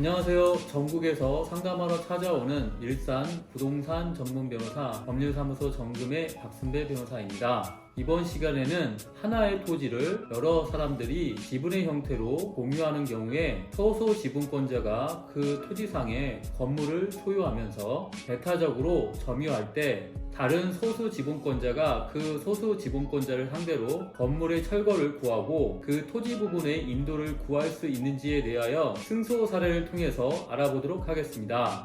안녕하세요. 전국에서 상담하러 찾아오는 일산 부동산 전문 변호사 법률사무소 정금의 박순배 변호사입니다. 이번 시간에는 하나의 토지를 여러 사람들이 지분의 형태로 공유하는 경우에 소수 지분권자가 그 토지상에 건물을 소유하면서 배타적으로 점유할 때 다른 소수 지분권자가 그 소수 지분권자를 상대로 건물의 철거를 구하고 그 토지 부분의 인도를 구할 수 있는지에 대하여 승소 사례를 통해서 알아보도록 하겠습니다.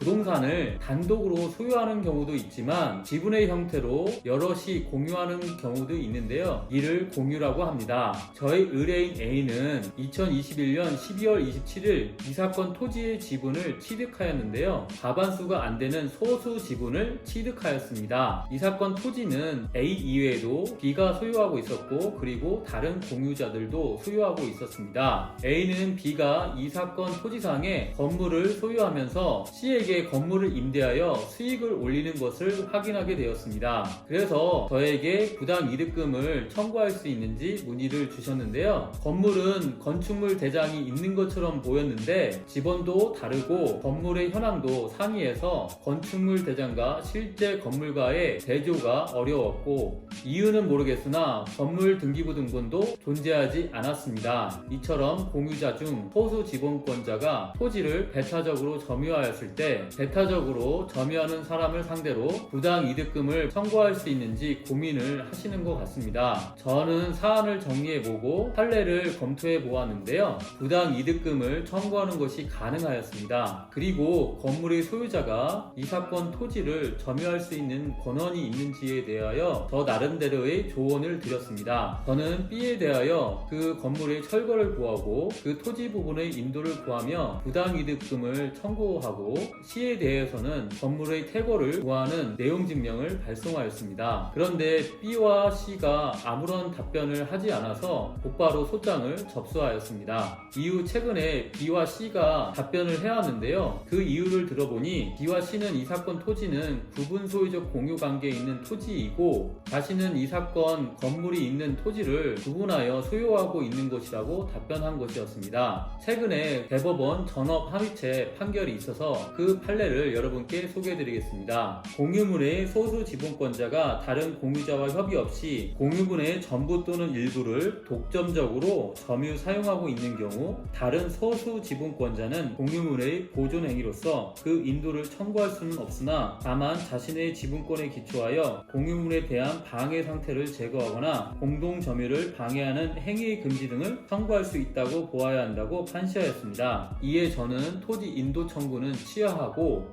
부동산을 단독으로 소유하는 경우도 있지만 지분의 형태로 여럿이 공유하는 경우도 있는데요. 이를 공유라고 합니다. 저희 의뢰인 A는 2021년 12월 27일 이 사건 토지의 지분을 취득하였는데요. 과반수가 안 되는 소수 지분을 취득하였습니다. 이 사건 토지는 A 이외에도 B가 소유하고 있었고 그리고 다른 공유자들도 소유하고 있었습니다. A는 B가 이 사건 토지상에 건물을 소유하면서 C에게 건물을 임대하여 수익을 올리는 것을 확인하게 되었습니다. 그래서 저에게 부당 이득금을 청구할 수 있는지 문의를 주셨는데요. 건물은 건축물 대장이 있는 것처럼 보였는데 지번도 다르고 건물의 현황도 상이해서 건축물 대장과 실제 건물과의 대조가 어려웠고 이유는 모르겠으나 건물 등기부 등본도 존재하지 않았습니다. 이처럼 공유자 중 소수 지분권자가 토지를 배타적으로 점유하였을 때 배타적으로 점유하는 사람을 상대로 부당 이득금을 청구할 수 있는지 고민을 하시는 것 같습니다. 저는 사안을 정리해보고 판례를 검토해 보았는데요. 부당 이득금을 청구하는 것이 가능하였습니다. 그리고 건물의 소유자가 이 사건 토지를 점유할 수 있는 권한이 있는지에 대하여 저 나름대로의 조언을 드렸습니다. 저는 B에 대하여 그 건물의 철거를 구하고 그 토지 부분의 인도를 구하며 부당 이득금을 청구하고 C에 대해서는 건물의 퇴거를 구하는 내용 증명을 발송하였습니다. 그런데 B와 C가 아무런 답변을 하지 않아서 곧바로 소장을 접수하였습니다. 이후 최근에 B와 C가 답변을 해왔는데요. 그 이유를 들어보니 B와 C는 이 사건 토지는 구분 소유적 공유 관계에 있는 토지이고 자신은 이 사건 건물이 있는 토지를 구분하여 소유하고 있는 것이라고 답변한 것이었습니다. 최근에 대법원 전업 합의체 판결이 있어서 그 판례를 여러분께 소개해드리겠습니다. 공유물의 소수 지분권자가 다른 공유자와 협의 없이 공유분의 전부 또는 일부를 독점적으로 점유 사용하고 있는 경우 다른 소수 지분권자는 공유물의 보존 행위로서 그 인도를 청구할 수는 없으나 다만 자신의 지분권에 기초하여 공유물에 대한 방해 상태를 제거하거나 공동 점유를 방해하는 행위 금지 등을 청구할 수 있다고 보아야 한다고 판시하였습니다. 이에 저는 토지 인도 청구는 취하하고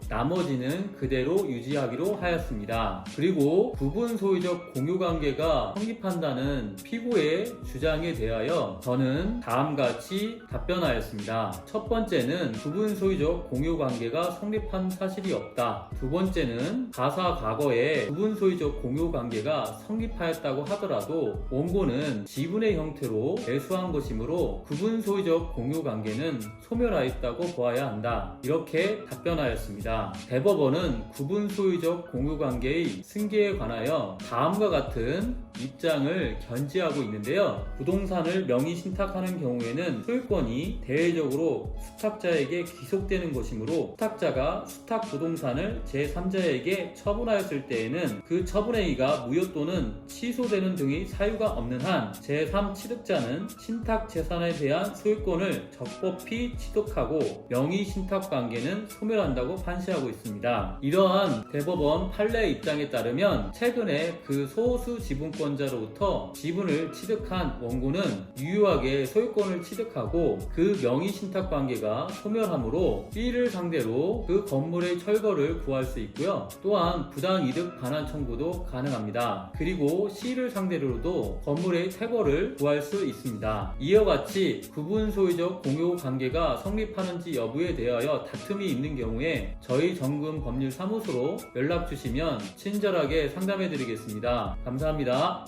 나머지는 그대로 유지하기로 하였습니다. 그리고 부분 소유적 공유 관계가 성립한다는 피고의 주장에 대하여 저는 다음과 같이 답변하였습니다. 첫 번째는 부분 소유적 공유 관계가 성립한 사실이 없다. 두 번째는 가사 과거에 부분 소유적 공유 관계가 성립하였다고 하더라도 원고는 지분의 형태로 매수한 것이므로 부분 소유적 공유 관계는 소멸하였다고 보아야 한다. 이렇게 답변하였습니다. 대법원은 구분 소유적 공유 관계의 승계에 관하여 다음과 같은 입장을 견지하고 있는데요. 부동산을 명의 신탁하는 경우에는 소유권이 대외적으로 수탁자에게 귀속되는 것이므로 수탁자가 수탁 부동산을 제3자에게 처분하였을 때에는 그 처분행위가 무효 또는 취소되는 등의 사유가 없는 한 제3 취득자는 신탁 재산에 대한 소유권을 적법히 취득하고 명의 신탁 관계는 소멸한다 고 판시하고 있습니다. 이러한 대법원 판례 입장에 따르면 최근에 그 소수 지분권자로부터 지분을 취득한 원고는 유효하게 소유권을 취득하고 그 명의 신탁 관계가 소멸하므로 B를 상대로 그 건물의 철거를 구할 수 있고요. 또한 부당 이득 반환 청구도 가능합니다. 그리고 C를 상대로도 건물의 퇴거를 구할 수 있습니다. 이와 같이 구분 소유적 공유 관계가 성립하는지 여부에 대하여 다툼이 있는 경우에 저희 정금 법률 사무소로 연락 주시면 친절하게 상담해 드리겠습니다. 감사합니다.